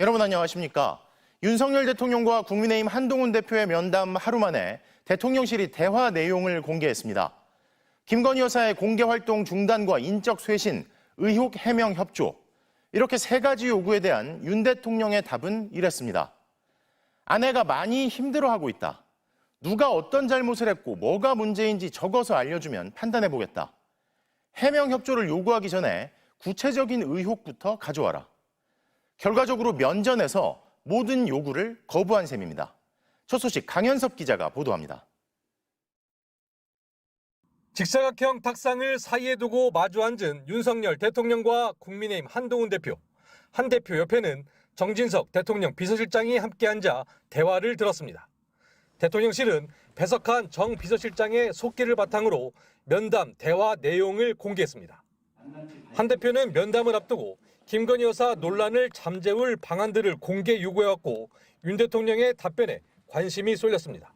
여러분 안녕하십니까? 윤석열 대통령과 국민의힘 한동훈 대표의 면담 하루 만에 대통령실이 대화 내용을 공개했습니다. 김건희 여사의 공개 활동 중단과 인적 쇄신, 의혹 해명 협조. 이렇게 세 가지 요구에 대한 윤 대통령의 답은 이랬습니다. 아내가 많이 힘들어하고 있다. 누가 어떤 잘못을 했고 뭐가 문제인지 적어서 알려주면 판단해 보겠다. 해명 협조를 요구하기 전에 구체적인 의혹부터 가져와라. 결과적으로 면전에서 모든 요구를 거부한 셈입니다. 첫 소식 강현섭 기자가 보도합니다. 직사각형 탁상을 사이에 두고 마주 앉은 윤석열 대통령과 국민의힘 한동훈 대표. 한 대표 옆에는 정진석 대통령 비서실장이 함께 앉아 대화를 들었습니다. 대통령실은 배석한 정 비서실장의 속기를 바탕으로 면담 대화 내용을 공개했습니다. 한 대표는 면담을 앞두고 김건희 여사 논란을 잠재울 방안들을 공개 요구해왔고 윤 대통령의 답변에 관심이 쏠렸습니다.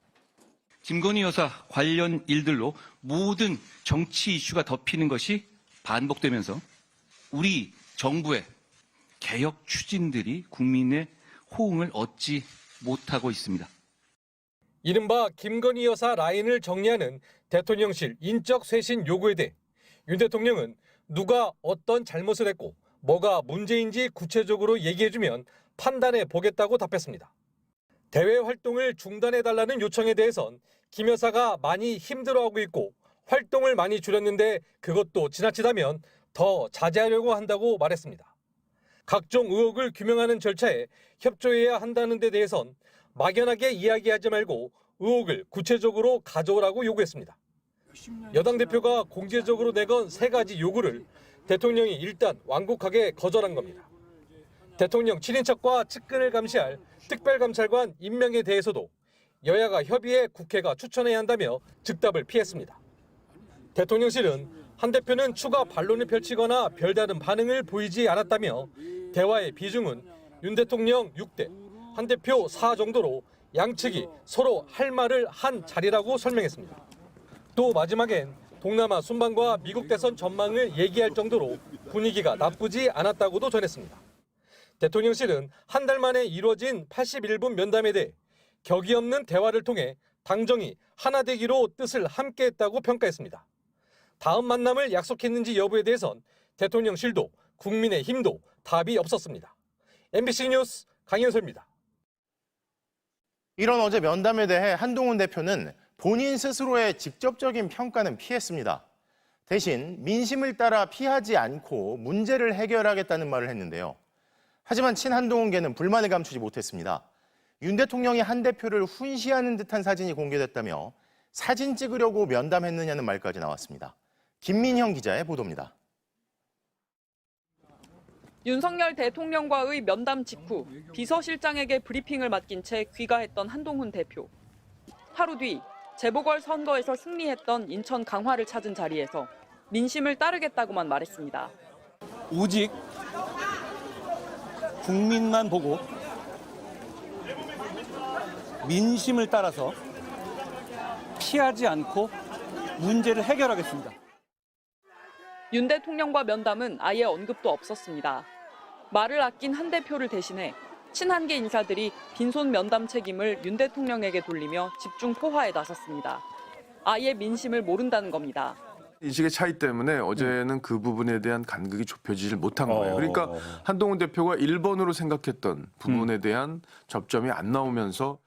김건희 여사 관련 일들로 모든 정치 이슈가 덮이는 것이 반복되면서 우리 정부의 개혁 추진들이 국민의 호응을 얻지 못하고 있습니다. 이른바 김건희 여사 라인을 정리하는 대통령실 인적 쇄신 요구에 대해 윤 대통령은 누가 어떤 잘못을 했고 뭐가 문제인지 구체적으로 얘기해주면 판단해 보겠다고 답했습니다. 대외 활동을 중단해달라는 요청에 대해선 김 여사가 많이 힘들어하고 있고 활동을 많이 줄였는데 그것도 지나치다면 더 자제하려고 한다고 말했습니다. 각종 의혹을 규명하는 절차에 협조해야 한다는 데 대해선 막연하게 이야기하지 말고 의혹을 구체적으로 가져오라고 요구했습니다. 여당 대표가 공개적으로 내건 세 가지 요구를 대통령이 일단 완곡하게 거절한 겁니다. 대통령 친인척과 측근을 감시할 특별감찰관 임명에 대해서도 여야가 협의해 국회가 추천해야 한다며 즉답을 피했습니다. 대통령실은 한 대표는 추가 반론을 펼치거나 별다른 반응을 보이지 않았다며 대화의 비중은 윤 대통령 6대, 한 대표 4 정도로 양측이 서로 할 말을 한 자리라고 설명했습니다. 또 마지막엔 동남아 순방과 미국 대선 전망을 얘기할 정도로 분위기가 나쁘지 않았다고도 전했습니다. 대통령실은 한 달 만에 이루어진 81분 면담에 대해 격이 없는 대화를 통해 당정이 하나 되기로 뜻을 함께했다고 평가했습니다. 다음 만남을 약속했는지 여부에 대해선 대통령실도 국민의 힘도 답이 없었습니다. MBC 뉴스 강현서입니다. 이런 어제 면담에 대해 한동훈 대표는 본인 스스로의 직접적인 평가는 피했습니다. 대신 민심을 따라 피하지 않고 문제를 해결하겠다는 말을 했는데요. 하지만 친한동훈계는 불만을 감추지 못했습니다. 윤 대통령이 한 대표를 훈시하는 듯한 사진이 공개됐다며 사진 찍으려고 면담했느냐는 말까지 나왔습니다. 김민형 기자의 보도입니다. 윤석열 대통령과의 면담 직후 비서실장에게 브리핑을 맡긴 채 귀가했던 한동훈 대표. 하루 뒤 재보궐 선거에서 승리했던 인천 강화를 찾은 자리에서 민심을 따르겠다고만 말했습니다. 오직 국민만 보고 민심을 따라서 피하지 않고 문제를 해결하겠습니다. 윤 대통령과 면담은 아예 언급도 없었습니다. 말을 아낀 한 대표를 대신해 친한계 인사들이 빈손 면담 책임을 윤 대통령에게 돌리며 집중 포화에 나섰습니다. 아예 민심을 모른다는 겁니다. 인식의 차이 때문에 어제는 그 부분에 대한 간극이 좁혀지질 못한 거예요. 그러니까 한동훈 대표가 1번으로 생각했던 부분에 대한 접점이 안 나오면서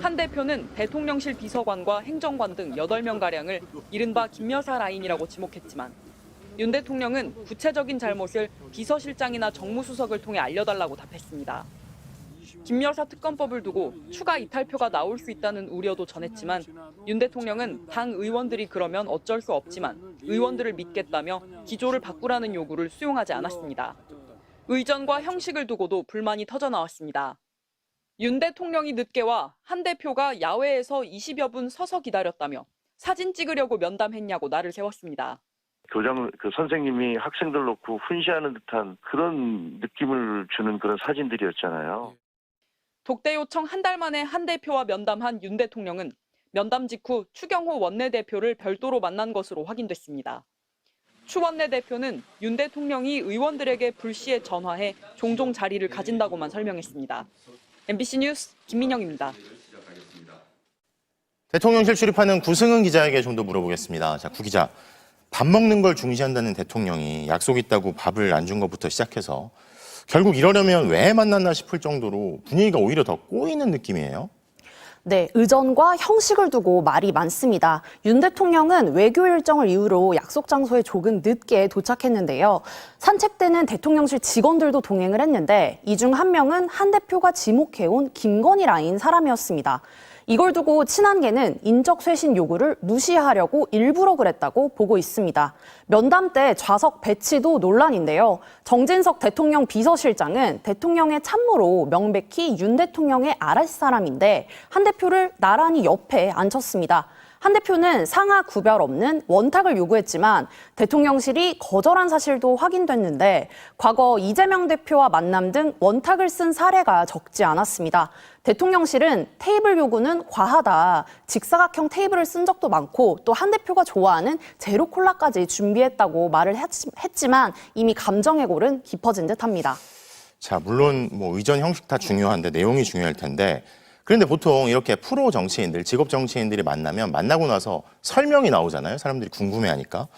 한 대표는 대통령실 비서관과 행정관 등 8명가량을 이른바 김여사 라인이라고 지목했지만 윤 대통령은 구체적인 잘못을 비서실장이나 정무수석을 통해 알려달라고 답했습니다. 김여사 특검법을 두고 추가 이탈표가 나올 수 있다는 우려도 전했지만 윤 대통령은 당 의원들이 그러면 어쩔 수 없지만 의원들을 믿겠다며 기조를 바꾸라는 요구를 수용하지 않았습니다. 의전과 형식을 두고도 불만이 터져 나왔습니다. 윤 대통령이 늦게 와 한 대표가 야외에서 20여 분 서서 기다렸다며 사진 찍으려고 면담했냐고 날을 세웠습니다. 교장 그 선생님이 학생들 놓고 훈시하는 듯한 그런 느낌을 주는 그런 사진들이었잖아요. 독대 요청 한 달 만에 한 대표와 면담한 윤 대통령은 면담 직후 추경호 원내대표를 별도로 만난 것으로 확인됐습니다. 추 원내대표는 윤 대통령이 의원들에게 불시에 전화해 종종 자리를 가진다고만 설명했습니다. MBC 뉴스 김민영입니다. 대통령실 출입하는 구승은 기자에게 좀 더 물어보겠습니다. 자, 구 기자. 밥 먹는 걸 중시한다는 대통령이 약속 있다고 밥을 안 준 것부터 시작해서 결국 이러려면 왜 만났나 싶을 정도로 분위기가 오히려 더 꼬이는 느낌이에요. 네, 의전과 형식을 두고 말이 많습니다. 윤 대통령은 외교 일정을 이유로 약속 장소에 조금 늦게 도착했는데요. 산책 때는 대통령실 직원들도 동행을 했는데 이 중 한 명은 한 대표가 지목해온 김건희 라인 사람이었습니다. 이걸 두고 친한계는 인적 쇄신 요구를 무시하려고 일부러 그랬다고 보고 있습니다. 면담 때 좌석 배치도 논란인데요. 정진석 대통령 비서실장은 대통령의 참모로 명백히 윤 대통령의 아랫사람인데 한 대표를 나란히 옆에 앉혔습니다. 한 대표는 상하 구별 없는 원탁을 요구했지만 대통령실이 거절한 사실도 확인됐는데 과거 이재명 대표와 만남 등 원탁을 쓴 사례가 적지 않았습니다. 대통령실은 테이블 요구는 과하다. 직사각형 테이블을 쓴 적도 많고 또 한 대표가 좋아하는 제로 콜라까지 준비했다고 말을 했지- 했지만 이미 감정의 골은 깊어진 듯합니다. 자, 물론 뭐 의전 형식 다 중요한데 내용이 중요할 텐데 그런데 보통 이렇게 프로 정치인들, 직업 정치인들이 만나면 만나고 나서 설명이 나오잖아요. 사람들이 궁금해하니까.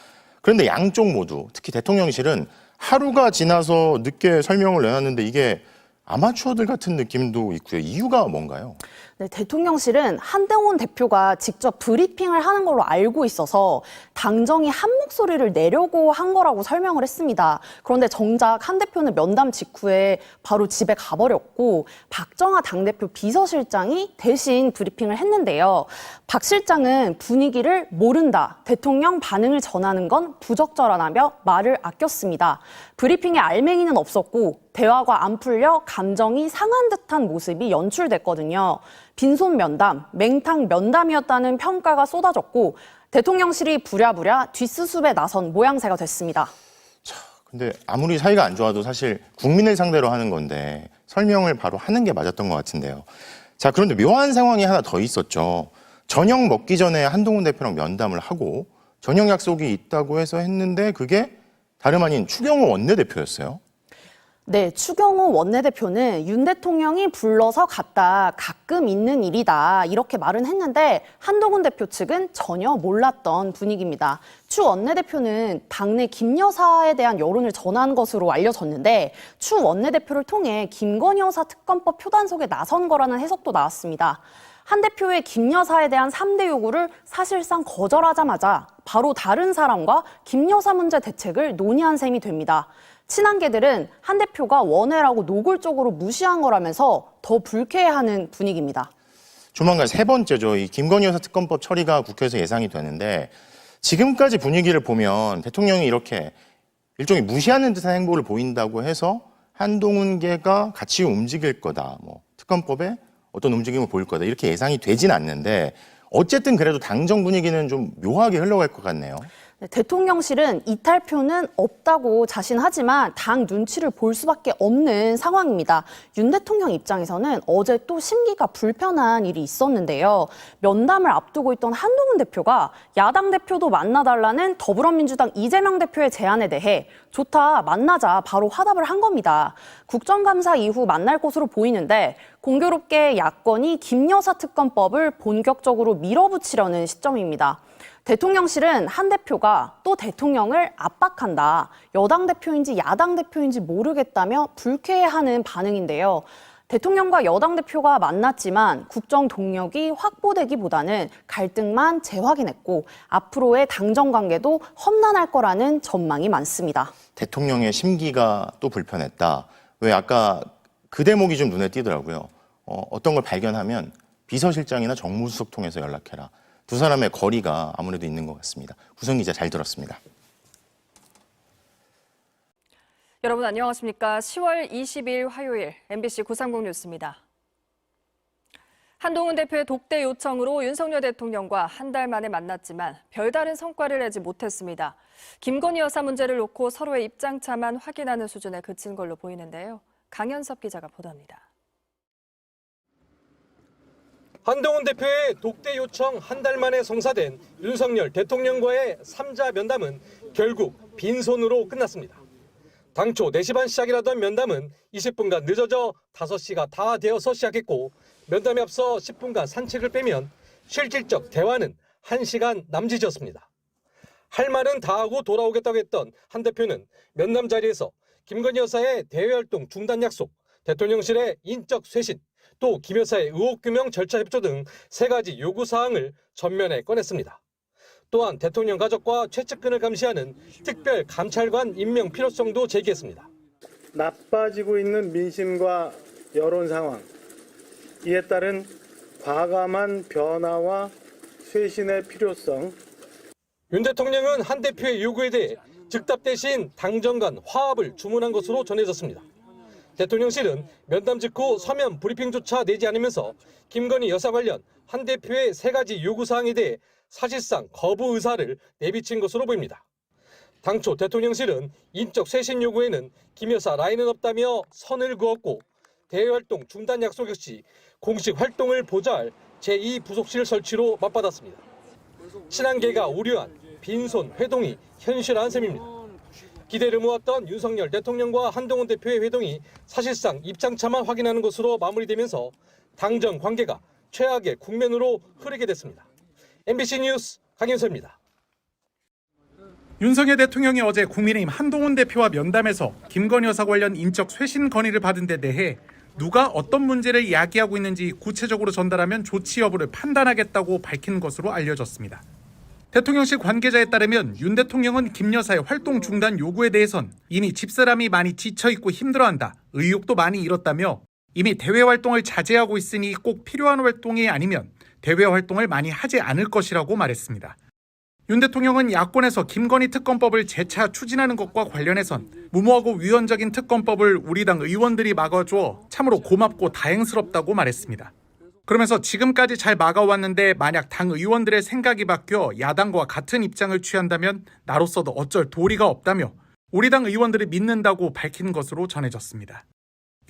그런데 양쪽 모두 특히 대통령실은 하루가 지나서 늦게 설명을 내놨는데 이게 아마추어들 같은 느낌도 있고요. 이유가 뭔가요? 네, 대통령실은 한동훈 대표가 직접 브리핑을 하는 걸로 알고 있어서 당정이 한 목소리를 내려고 한 거라고 설명을 했습니다. 그런데 정작 한 대표는 면담 직후에 바로 집에 가버렸고 박정아 당대표 비서실장이 대신 브리핑을 했는데요. 박 실장은 분위기를 모른다. 대통령 반응을 전하는 건 부적절하다며 말을 아꼈습니다. 브리핑에 알맹이는 없었고 대화가 안 풀려 감정이 상한 듯한 모습이 연출됐거든요. 빈손 면담, 맹탕 면담이었다는 평가가 쏟아졌고 대통령실이 부랴부랴 뒷수습에 나선 모양새가 됐습니다. 근데 아무리 사이가 안 좋아도 사실 국민을 상대로 하는 건데 설명을 바로 하는 게 맞았던 것 같은데요. 자, 그런데 묘한 상황이 하나 더 있었죠. 저녁 먹기 전에 한동훈 대표랑 면담을 하고 저녁 약속이 있다고 해서 했는데 그게 다름 아닌 추경호 원내대표였어요. 네, 추경호 원내대표는 윤 대통령이 불러서 갔다 가끔 있는 일이다 이렇게 말은 했는데 한동훈 대표 측은 전혀 몰랐던 분위기입니다. 추 원내대표는 당내 김 여사에 대한 여론을 전한 것으로 알려졌는데 추 원내대표를 통해 김건희 여사 특검법 표단속에 나선 거라는 해석도 나왔습니다. 한 대표의 김 여사에 대한 3대 요구를 사실상 거절하자마자 바로 다른 사람과 김 여사 문제 대책을 논의한 셈이 됩니다. 친한계들은 한 대표가 원해라고 노골적으로 무시한 거라면서 더 불쾌해하는 분위기입니다. 조만간 세 번째죠. 이 김건희 여사 특검법 처리가 국회에서 예상이 되는데 지금까지 분위기를 보면 대통령이 이렇게 일종의 무시하는 듯한 행보를 보인다고 해서 한동훈계가 같이 움직일 거다. 뭐 특검법에 어떤 움직임을 보일 거다. 이렇게 예상이 되진 않는데 어쨌든 그래도 당정 분위기는 좀 묘하게 흘러갈 것 같네요. 네, 대통령실은 이탈표는 없다고 자신하지만 당 눈치를 볼 수밖에 없는 상황입니다. 윤 대통령 입장에서는 어제 또 심기가 불편한 일이 있었는데요. 면담을 앞두고 있던 한동훈 대표가 야당 대표도 만나달라는 더불어민주당 이재명 대표의 제안에 대해 좋다, 만나자 바로 화답을 한 겁니다. 국정감사 이후 만날 것으로 보이는데 공교롭게 야권이 김여사 특검법을 본격적으로 밀어붙이려는 시점입니다. 대통령실은 한 대표가 또 대통령을 압박한다. 여당 대표인지 야당 대표인지 모르겠다며 불쾌해하는 반응인데요. 대통령과 여당 대표가 만났지만 국정 동력이 확보되기보다는 갈등만 재확인했고 앞으로의 당정 관계도 험난할 거라는 전망이 많습니다. 대통령의 심기가 또 불편했다. 왜 아까 그 대목이 좀 눈에 띄더라고요. 어, 어떤 걸 발견하면 비서실장이나 정무수석 통해서 연락해라. 두 사람의 거리가 아무래도 있는 것 같습니다. 구성 기자 잘 들었습니다. 여러분 안녕하십니까? 10월 20일 화요일 MBC 구상국 뉴스입니다. 한동훈 대표의 독대 요청으로 윤석열 대통령과 한 달 만에 만났지만 별다른 성과를 내지 못했습니다. 김건희 여사 문제를 놓고 서로의 입장차만 확인하는 수준에 그친 걸로 보이는데요. 강현섭 기자가 보도합니다. 한동훈 대표의 독대 요청 한 달 만에 성사된 윤석열 대통령과의 3자 면담은 결국 빈손으로 끝났습니다. 당초 4시 반 시작이라던 면담은 20분간 늦어져 5시가 다 되어서 시작했고 면담에 앞서 10분간 산책을 빼면 실질적 대화는 1시간 남짓이었습니다. 할 말은 다 하고 돌아오겠다고 했던 한 대표는 면담 자리에서 김건희 여사의 대외활동 중단 약속, 대통령실의 인적 쇄신, 또 김 여사의 의혹 규명 절차 협조 등 세 가지 요구 사항을 전면에 꺼냈습니다. 또한 대통령 가족과 최측근을 감시하는 특별 감찰관 임명 필요성도 제기했습니다. 나빠지고 있는 민심과 여론 상황, 이에 따른 과감한 변화와 쇄신의 필요성, 윤 대통령은 한 대표의 요구에 대해 즉답 대신 당정 간 화합을 주문한 것으로 전해졌습니다. 대통령실은 면담 직후 서면 브리핑조차 내지 않으면서 김건희 여사 관련 한 대표의 세 가지 요구 사항에 대해 사실상 거부 의사를 내비친 것으로 보입니다. 당초 대통령실은 인적 쇄신 요구에는 김 여사 라인은 없다며 선을 그었고 대외활동 중단 약속 역시 공식 활동을 보좌할 제2부속실 설치로 맞받았습니다. 신한계가 우려한 빈손 회동이 현실화한 셈입니다. 기대를 모았던 윤석열 대통령과 한동훈 대표의 회동이 사실상 입장차만 확인하는 것으로 마무리되면서 당정 관계가 최악의 국면으로 흐르게 됐습니다. MBC 뉴스 강현서입니다. 윤석열 대통령이 어제 국민의힘 한동훈 대표와 면담에서 김건희 여사 관련 인적 쇄신 건의를 받은 데 대해 누가 어떤 문제를 이야기하고 있는지 구체적으로 전달하면 조치 여부를 판단하겠다고 밝힌 것으로 알려졌습니다. 대통령실 관계자에 따르면 윤 대통령은 김 여사의 활동 중단 요구에 대해선 이미 집사람이 많이 지쳐있고 힘들어한다, 의욕도 많이 잃었다며 이미 대외 활동을 자제하고 있으니 꼭 필요한 활동이 아니면 대외 활동을 많이 하지 않을 것이라고 말했습니다. 윤 대통령은 야권에서 김건희 특검법을 재차 추진하는 것과 관련해선 무모하고 위헌적인 특검법을 우리 당 의원들이 막아주어 참으로 고맙고 다행스럽다고 말했습니다. 그러면서 지금까지 잘 막아왔는데 만약 당 의원들의 생각이 바뀌어 야당과 같은 입장을 취한다면 나로서도 어쩔 도리가 없다며 우리 당 의원들을 믿는다고 밝힌 것으로 전해졌습니다.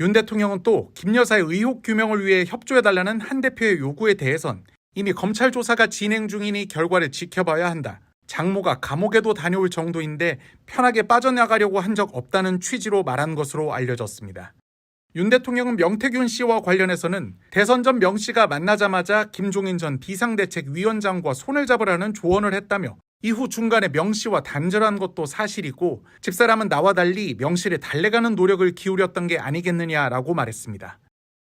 윤 대통령은 또 김 여사의 의혹 규명을 위해 협조해달라는 한 대표의 요구에 대해선 이미 검찰 조사가 진행 중이니 결과를 지켜봐야 한다. 장모가 감옥에도 다녀올 정도인데 편하게 빠져나가려고 한 적 없다는 취지로 말한 것으로 알려졌습니다. 윤 대통령은 명태균 씨와 관련해서는 대선 전 명 씨가 만나자마자 김종인 전 비상대책위원장과 손을 잡으라는 조언을 했다며 이후 중간에 명 씨와 단절한 것도 사실이고 집사람은 나와 달리 명 씨를 달래가는 노력을 기울였던 게 아니겠느냐라고 말했습니다.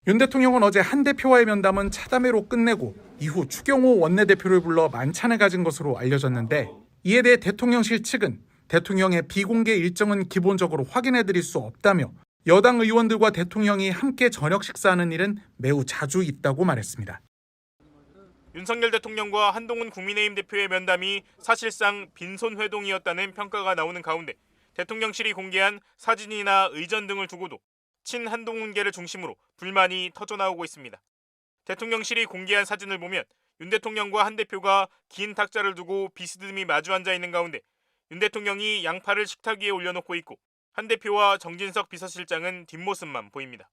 윤 대통령은 어제 한 대표와의 면담은 차담회로 끝내고 이후 추경호 원내대표를 불러 만찬을 가진 것으로 알려졌는데 이에 대해 대통령실 측은 대통령의 비공개 일정은 기본적으로 확인해 드릴 수 없다며 여당 의원들과 대통령이 함께 저녁 식사하는 일은 매우 자주 있다고 말했습니다. 윤석열 대통령과 한동훈 국민의힘 대표의 면담이 사실상 빈손 회동이었다는 평가가 나오는 가운데 대통령실이 공개한 사진이나 의전 등을 두고도 친 한동훈계를 중심으로 불만이 터져나오고 있습니다. 대통령실이 공개한 사진을 보면 윤 대통령과 한 대표가 긴 탁자를 두고 비스듬히 마주 앉아 있는 가운데 윤 대통령이 양팔을 식탁 위에 올려놓고 있고 한 대표와 정진석 비서실장은 뒷모습만 보입니다.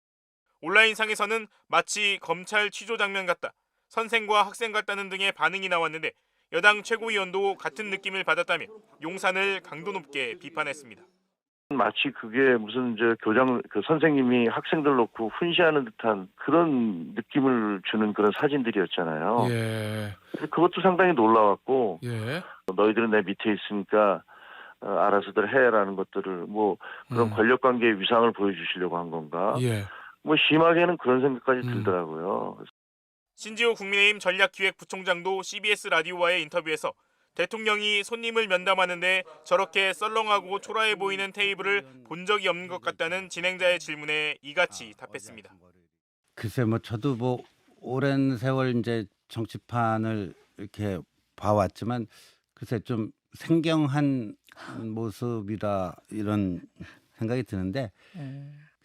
온라인상에서는 마치 검찰 취조 장면 같다, 선생과 학생 같다는 등의 반응이 나왔는데 여당 최고위원도 같은 느낌을 받았다며 용산을 강도 높게 비판했습니다. 마치 그게 무슨 저 교장 그 선생님이 학생들 놓고 훈시하는 듯한 그런 느낌을 주는 그런 사진들이었잖아요. 예. 그것도 상당히 놀라웠고 예. 너희들은 내 밑에 있으니까 어, 알아서들 해라는 것들을 뭐 그런 음. 권력 관계의 위상을 보여주시려고 한 건가? 예. 뭐 심하게는 그런 생각까지 음. 들더라고요. 신지호 국민의힘 전략기획부총장도 CBS 라디오와의 인터뷰에서 대통령이 손님을 면담하는데 저렇게 썰렁하고 초라해 보이는 테이블을 본 적이 없는 것 같다는 진행자의 질문에 이같이 답했습니다. 글쎄 뭐 저도 뭐 오랜 세월 이제 정치판을 이렇게 봐왔지만 글쎄 좀 생경한 모습이라 이런 생각이 드는데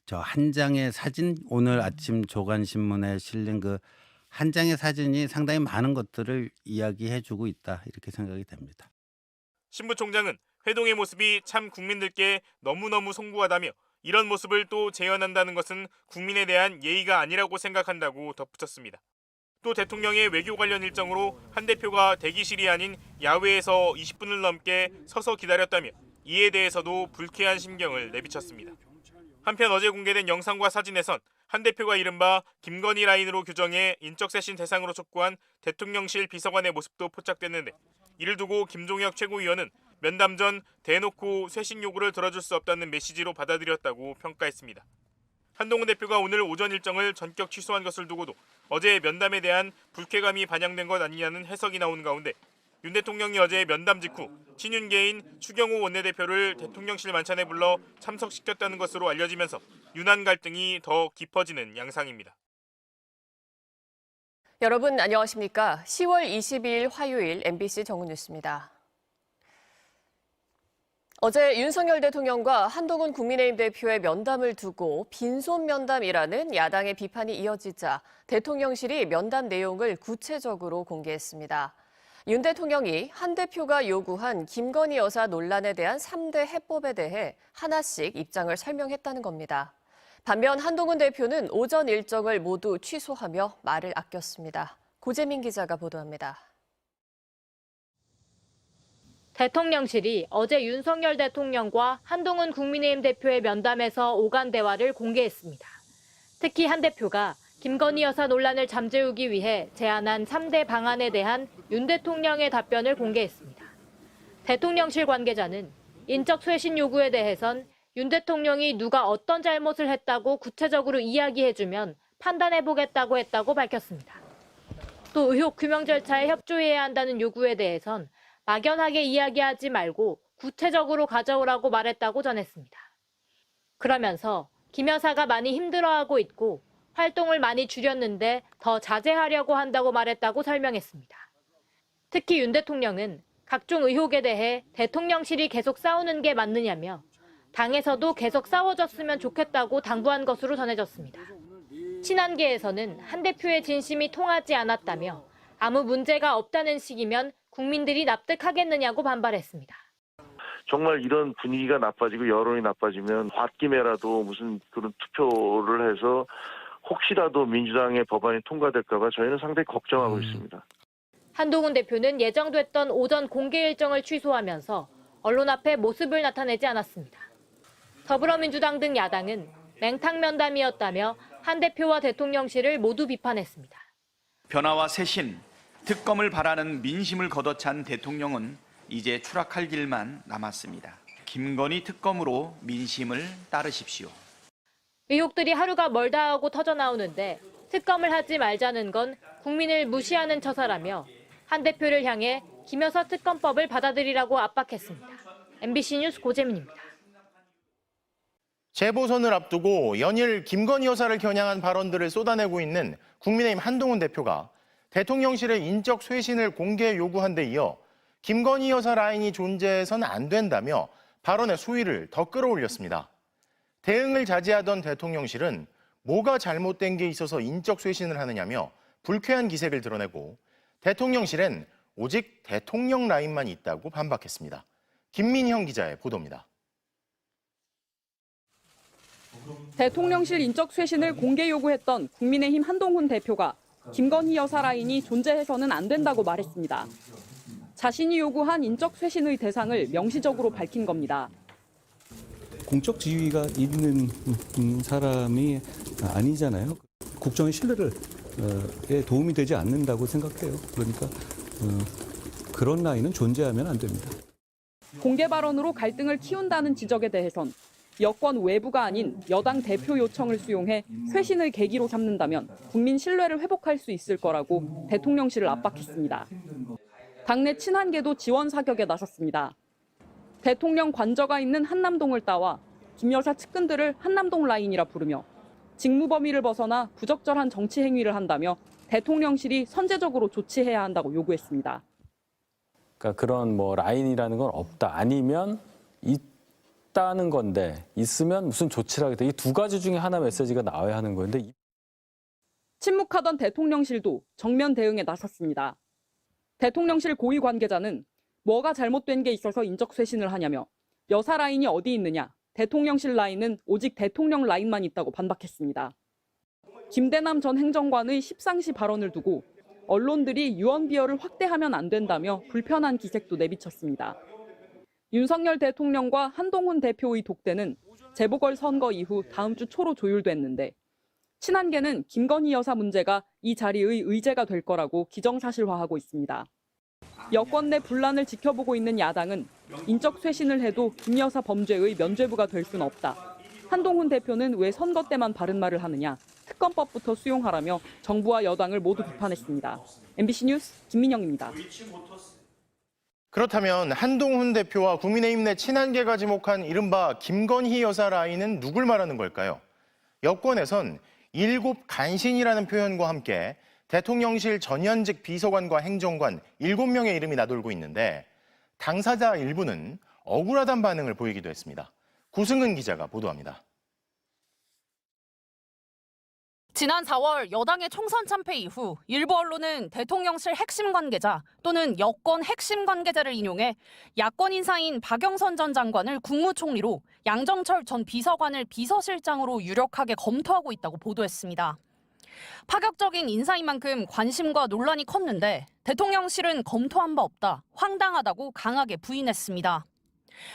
저 한 장의 사진 오늘 아침 조간 신문에 실린 그 한 장의 사진이 상당히 많은 것들을 이야기해주고 있다 이렇게 생각이 됩니다. 신 부총장은 회동의 모습이 참 국민들께 너무너무 송구하다며 이런 모습을 또 재현한다는 것은 국민에 대한 예의가 아니라고 생각한다고 덧붙였습니다. 또 대통령의 외교 관련 일정으로 한 대표가 대기실이 아닌 야외에서 20분을 넘게 서서 기다렸다며 이에 대해서도 불쾌한 심경을 내비쳤습니다. 한편 어제 공개된 영상과 사진에선 한 대표가 이른바 김건희 라인으로 규정해 인적쇄신 대상으로 촉구한 대통령실 비서관의 모습도 포착됐는데 이를 두고 김종혁 최고위원은 면담 전 대놓고 쇄신 요구를 들어줄 수 없다는 메시지로 받아들였다고 평가했습니다. 한동훈 대표가 오늘 오전 일정을 전격 취소한 것을 두고도 어제 면담에 대한 불쾌감이 반영된 것 아니냐는 해석이 나오는 가운데 윤 대통령이 어제 면담 직후 친윤계인 추경호 원내대표를 대통령실 만찬에 불러 참석시켰다는 것으로 알려지면서 윤한 갈등이 더 깊어지는 양상입니다. 여러분 안녕하십니까? 10월 22일 화요일 MBC 정은뉴스입니다. 어제 윤석열 대통령과 한동훈 국민의힘 대표의 면담을 두고 빈손 면담이라는 야당의 비판이 이어지자 대통령실이 면담 내용을 구체적으로 공개했습니다. 윤 대통령이 한 대표가 요구한 김건희 여사 논란에 대한 3대 해법에 대해 하나씩 입장을 설명했다는 겁니다. 반면 한동훈 대표는 오전 일정을 모두 취소하며 말을 아꼈습니다. 고재민 기자가 보도합니다. 대통령실이 어제 윤석열 대통령과 한동훈 국민의힘 대표의 면담에서 오간 대화를 공개했습니다. 특히 한 대표가 김건희 여사 논란을 잠재우기 위해 제안한 3대 방안에 대한 윤 대통령의 답변을 공개했습니다. 대통령실 관계자는 인적 쇄신 요구에 대해선 윤 대통령이 누가 어떤 잘못을 했다고 구체적으로 이야기해주면 판단해보겠다고 했다고 밝혔습니다. 또 의혹 규명 절차에 협조해야 한다는 요구에 대해선 막연하게 이야기하지 말고 구체적으로 가져오라고 말했다고 전했습니다. 그러면서 김 여사가 많이 힘들어하고 있고 활동을 많이 줄였는데 더 자제하려고 한다고 말했다고 설명했습니다. 특히 윤 대통령은 각종 의혹에 대해 대통령실이 계속 싸우는 게 맞느냐며 당에서도 계속 싸워줬으면 좋겠다고 당부한 것으로 전해졌습니다. 친한계에서는 한 대표의 진심이 통하지 않았다며 아무 문제가 없다는 식이면 국민들이 납득하겠느냐고 반발했습니다. 정말 이런 분위기가 나빠지고 여론이 나빠지면 홧김에라도 무슨 그런 투표를 해서 혹시라도 민주당의 법안이 통과될까봐 저희는 상당히 걱정하고 있습니다. 한동훈 대표는 예정됐던 오전 공개 일정을 취소하면서 언론 앞에 모습을 나타내지 않았습니다. 더불어민주당 등 야당은 맹탕 면담이었다며 한 대표와 대통령실을 모두 비판했습니다. 변화와 쇄신, 특검을 바라는 민심을 걷어찬 대통령은 이제 추락할 길만 남았습니다. 김건희 특검으로 민심을 따르십시오. 의혹들이 하루가 멀다 하고 터져 나오는데 특검을 하지 말자는 건 국민을 무시하는 처사라며 한 대표를 향해 김 여사 특검법을 받아들이라고 압박했습니다. MBC 뉴스 고재민입니다. 재보선을 앞두고 연일 김건희 여사를 겨냥한 발언들을 쏟아내고 있는 국민의힘 한동훈 대표가 대통령실의 인적 쇄신을 공개 요구한 데 이어 김건희 여사 라인이 존재해서는 안 된다며 발언의 수위를 더 끌어올렸습니다. 대응을 자제하던 대통령실은 뭐가 잘못된 게 있어서 인적 쇄신을 하느냐며 불쾌한 기색을 드러내고 대통령실엔 오직 대통령 라인만 있다고 반박했습니다. 김민형 기자의 보도입니다. 대통령실 인적 쇄신을 공개 요구했던 국민의힘 한동훈 대표가 김건희 여사 라인이 존재해서는 안 된다고 말했습니다. 자신이 요구한 인적 쇄신의 대상을 명시적으로 밝힌 겁니다. 공적 지위가 있는 음, 사람이 아니잖아요. 국정의 신뢰를 에 도움이 되지 않는다고 생각해요. 그러니까 어, 그런 라인은 존재하면 안 됩니다. 공개 발언으로 갈등을 키운다는 지적에 대해선 여권 외부가 아닌 여당 대표 요청을 수용해 쇄신의 계기로 삼는다면 국민 신뢰를 회복할 수 있을 거라고 대통령실을 압박했습니다. 당내 친한계도 지원 사격에 나섰습니다. 대통령 관저가 있는 한남동을 따와 김 여사 측근들을 한남동 라인이라 부르며 직무 범위를 벗어나 부적절한 정치 행위를 한다며 대통령실이 선제적으로 조치해야 한다고 요구했습니다. 그러니까 그런 뭐 라인이라는 건 없다. 아니면 있다는 건데 있으면 무슨 조치를 하겠다. 이 두 가지 중에 하나 메시지가 나와야 하는 건데 침묵하던 대통령실도 정면 대응에 나섰습니다. 대통령실 고위 관계자는 뭐가 잘못된 게 있어서 인적 쇄신을 하냐며 여사 라인이 어디 있느냐, 대통령실 라인은 오직 대통령 라인만 있다고 반박했습니다. 김대남 전 행정관의 십상시 발언을 두고 언론들이 유언 비어를 확대하면 안 된다며 불편한 기색도 내비쳤습니다. 윤석열 대통령과 한동훈 대표의 독대는 재보궐 선거 이후 다음 주 초로 조율됐는데 친한계는 김건희 여사 문제가 이 자리의 의제가 될 거라고 기정사실화하고 있습니다. 여권 내 분란을 지켜보고 있는 야당은 인적 쇄신을 해도 김 여사 범죄의 면죄부가 될 수는 없다. 한동훈 대표는 왜 선거 때만 바른 말을 하느냐, 특검법부터 수용하라며 정부와 여당을 모두 비판했습니다. MBC 뉴스 김민영입니다. 그렇다면 한동훈 대표와 국민의힘 내 친한계가 지목한 이른바 김건희 여사 라인은 누굴 말하는 걸까요? 여권에선 일곱 간신이라는 표현과 함께 대통령실 전현직 비서관과 행정관 7명의 이름이 나돌고 있는데 당사자 일부는 억울하단 반응을 보이기도 했습니다. 구승은 기자가 보도합니다. 지난 4월 여당의 총선 참패 이후 일부 언론은 대통령실 핵심 관계자 또는 여권 핵심 관계자를 인용해 야권 인사인 박영선 전 장관을 국무총리로 양정철 전 비서관을 비서실장으로 유력하게 검토하고 있다고 보도했습니다. 파격적인 인사인 만큼 관심과 논란이 컸는데 대통령실은 검토한 바 없다, 황당하다고 강하게 부인했습니다.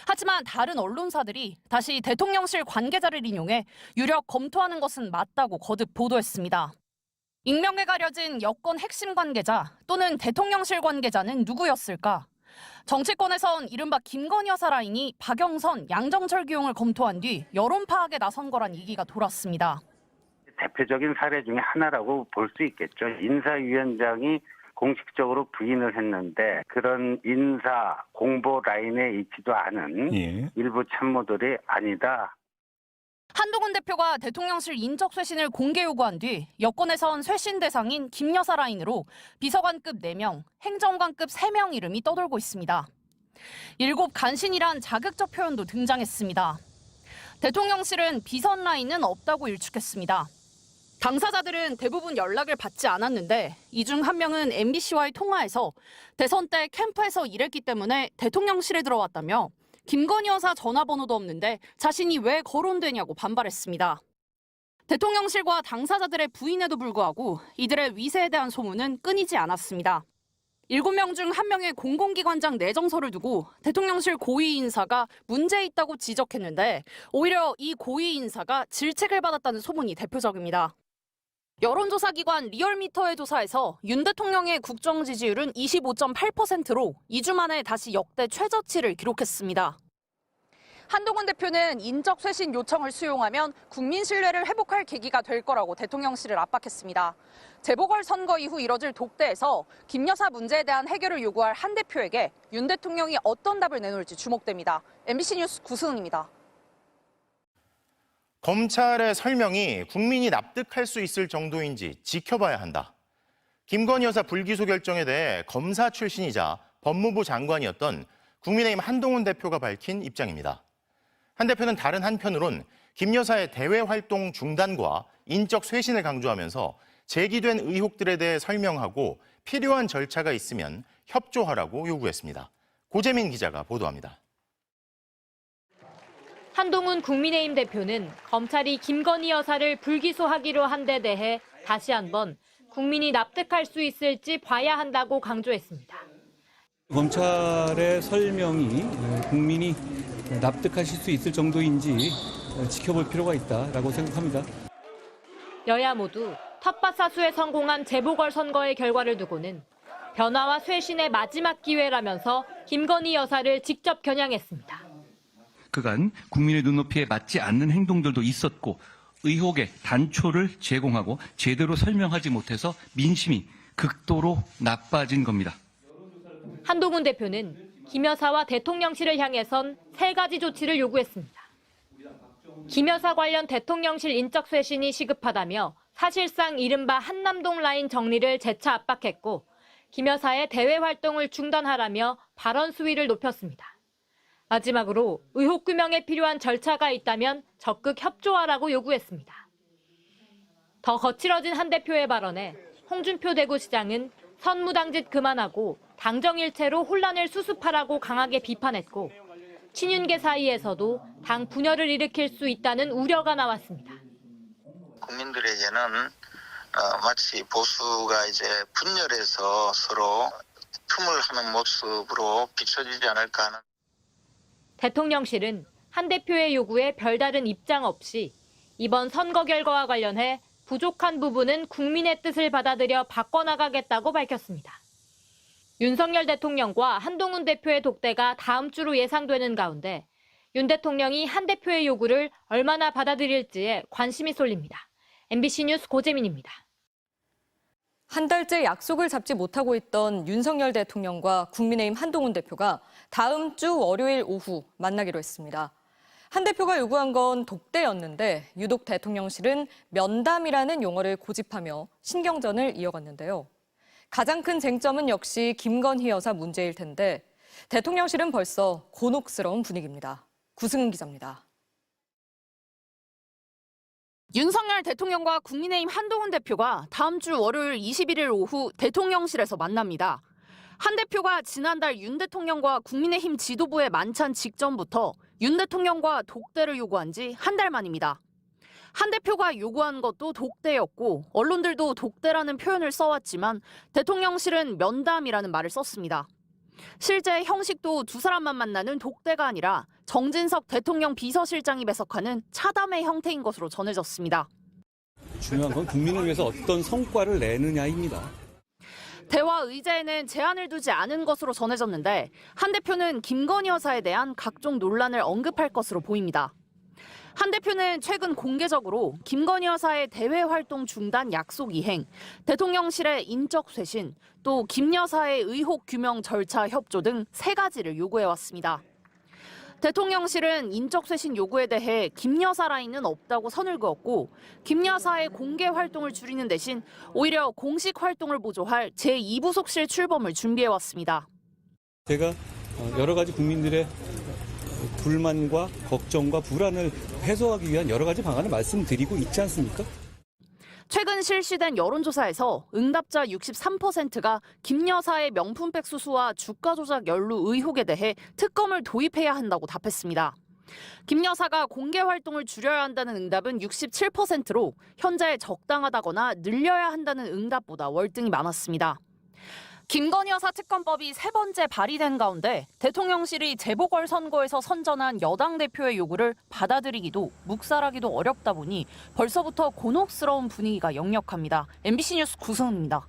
하지만 다른 언론사들이 다시 대통령실 관계자를 인용해 유력 검토하는 것은 맞다고 거듭 보도했습니다. 익명에 가려진 여권 핵심 관계자 또는 대통령실 관계자는 누구였을까? 정치권에선 이른바 김건희 여사 라인이 박영선, 양정철 기용을 검토한 뒤 여론 파악에 나선 거란 얘기가 돌았습니다. 대표적인 사례 중에 하나라고 볼 수 있겠죠. 인사위원장이 공식적으로 부인을 했는데 그런 인사 공보 라인에 있지도 않은 예. 일부 참모들이 아니다. 한동훈 대표가 대통령실 인적 쇄신을 공개 요구한 뒤 여권에선 쇄신 대상인 김 여사 라인으로 비서관급 4명, 행정관급 3명 이름이 떠돌고 있습니다. 일곱 간신이란 자극적 표현도 등장했습니다. 대통령실은 비선 라인은 없다고 일축했습니다. 당사자들은 대부분 연락을 받지 않았는데 이 중 한 명은 MBC와의 통화에서 대선 때 캠프에서 일했기 때문에 대통령실에 들어왔다며 김건희 여사 전화번호도 없는데 자신이 왜 거론되냐고 반발했습니다. 대통령실과 당사자들의 부인에도 불구하고 이들의 위세에 대한 소문은 끊이지 않았습니다. 7명 중 1명의 공공기관장 내정서를 두고 대통령실 고위 인사가 문제 있다고 지적했는데 오히려 이 고위 인사가 질책을 받았다는 소문이 대표적입니다. 여론조사 기관 리얼미터의 조사에서 윤 대통령의 국정 지지율은 25.8%로 2주 만에 다시 역대 최저치를 기록했습니다. 한동훈 대표는 인적 쇄신 요청을 수용하면 국민 신뢰를 회복할 계기가 될 거라고 대통령실을 압박했습니다. 재보궐 선거 이후 이뤄질 독대에서 김 여사 문제에 대한 해결을 요구할 한 대표에게 윤 대통령이 어떤 답을 내놓을지 주목됩니다. MBC 뉴스 구승은입니다. 검찰의 설명이 국민이 납득할 수 있을 정도인지 지켜봐야 한다. 김건희 여사 불기소 결정에 대해 검사 출신이자 법무부 장관이었던 국민의힘 한동훈 대표가 밝힌 입장입니다. 한 대표는 다른 한편으론 김 여사의 대외 활동 중단과 인적 쇄신을 강조하면서 제기된 의혹들에 대해 설명하고 필요한 절차가 있으면 협조하라고 요구했습니다. 고재민 기자가 보도합니다. 한동훈 국민의힘 대표는 검찰이 김건희 여사를 불기소하기로 한 데 대해 다시 한번 국민이 납득할 수 있을지 봐야 한다고 강조했습니다. 검찰의 설명이 국민이 납득하실 수 있을 정도인지 지켜볼 필요가 있다라고 생각합니다. 여야 모두 텃밭 사수에 성공한 재보궐 선거의 결과를 두고는 변화와 쇄신의 마지막 기회라면서 김건희 여사를 직접 겨냥했습니다. 그간 국민의 눈높이에 맞지 않는 행동들도 있었고 의혹의 단초를 제공하고 제대로 설명하지 못해서 민심이 극도로 나빠진 겁니다. 한동훈 대표는 김 여사와 대통령실을 향해선 세 가지 조치를 요구했습니다. 김 여사 관련 대통령실 인적 쇄신이 시급하다며 사실상 이른바 한남동 라인 정리를 재차 압박했고 김 여사의 대외 활동을 중단하라며 발언 수위를 높였습니다. 마지막으로 의혹 규명에 필요한 절차가 있다면 적극 협조하라고 요구했습니다. 더 거칠어진 한 대표의 발언에 홍준표 대구시장은 선무당짓 그만하고 당정일체로 혼란을 수습하라고 강하게 비판했고 친윤계 사이에서도 당 분열을 일으킬 수 있다는 우려가 나왔습니다. 국민들에게는 어, 마치 보수가 이제 분열해서 서로 틈을 하는 모습으로 비춰지지 않을까 하는. 대통령실은 한 대표의 요구에 별다른 입장 없이 이번 선거 결과와 관련해 부족한 부분은 국민의 뜻을 받아들여 바꿔나가겠다고 밝혔습니다. 윤석열 대통령과 한동훈 대표의 독대가 다음 주로 예상되는 가운데 윤 대통령이 한 대표의 요구를 얼마나 받아들일지에 관심이 쏠립니다. MBC 뉴스 고재민입니다. 한 달째 약속을 잡지 못하고 있던 윤석열 대통령과 국민의힘 한동훈 대표가 다음 주 월요일 오후 만나기로 했습니다. 한 대표가 요구한 건 독대였는데 유독 대통령실은 면담이라는 용어를 고집하며 신경전을 이어갔는데요. 가장 큰 쟁점은 역시 김건희 여사 문제일 텐데 대통령실은 벌써 곤혹스러운 분위기입니다. 구승은 기자입니다. 윤석열 대통령과 국민의힘 한동훈 대표가 다음 주 월요일 21일 오후 대통령실에서 만납니다. 한 대표가 지난달 윤 대통령과 국민의힘 지도부의 만찬 직전부터 윤 대통령과 독대를 요구한 지 한 달 만입니다. 한 대표가 요구한 것도 독대였고 언론들도 독대라는 표현을 써왔지만 대통령실은 면담이라는 말을 썼습니다. 실제 형식도 두 사람만 만나는 독대가 아니라 정진석 대통령 비서실장이 배석하는 차담의 형태인 것으로 전해졌습니다. 중요한 건 국민을 위해서 어떤 성과를 내느냐입니다. 대화 의제에는 제한을 두지 않은 것으로 전해졌는데 한 대표는 김건희 여사에 대한 각종 논란을 언급할 것으로 보입니다. 한 대표는 최근 공개적으로 김건희 여사의 대외 활동 중단 약속 이행, 대통령실의 인적 쇄신, 또 김 여사의 의혹 규명 절차 협조 등 세 가지를 요구해 왔습니다. 대통령실은 인적 쇄신 요구에 대해 김 여사 라인은 없다고 선을 그었고 김 여사의 공개 활동을 줄이는 대신 오히려 공식 활동을 보조할 제2부속실 출범을 준비해 왔습니다. 제가 어, 여러 가지 국민들의 불만과 걱정과 불안을 해소하기 위한 여러 가지 방안을 말씀드리고 있지 않습니까? 최근 실시된 여론조사에서 응답자 63%가 김 여사의 명품백 수수와 주가 조작 연루 의혹에 대해 특검을 도입해야 한다고 답했습니다. 김 여사가 공개 활동을 줄여야 한다는 응답은 67%로 현재 적당하다거나 늘려야 한다는 응답보다 월등히 많았습니다. 김건희 여사 특검법이 세 번째 발의된 가운데 대통령실이 재보궐 선거에서 선전한 여당 대표의 요구를 받아들이기도 묵살하기도 어렵다 보니 벌써부터 곤혹스러운 분위기가 역력합니다. MBC 뉴스 구승입니다.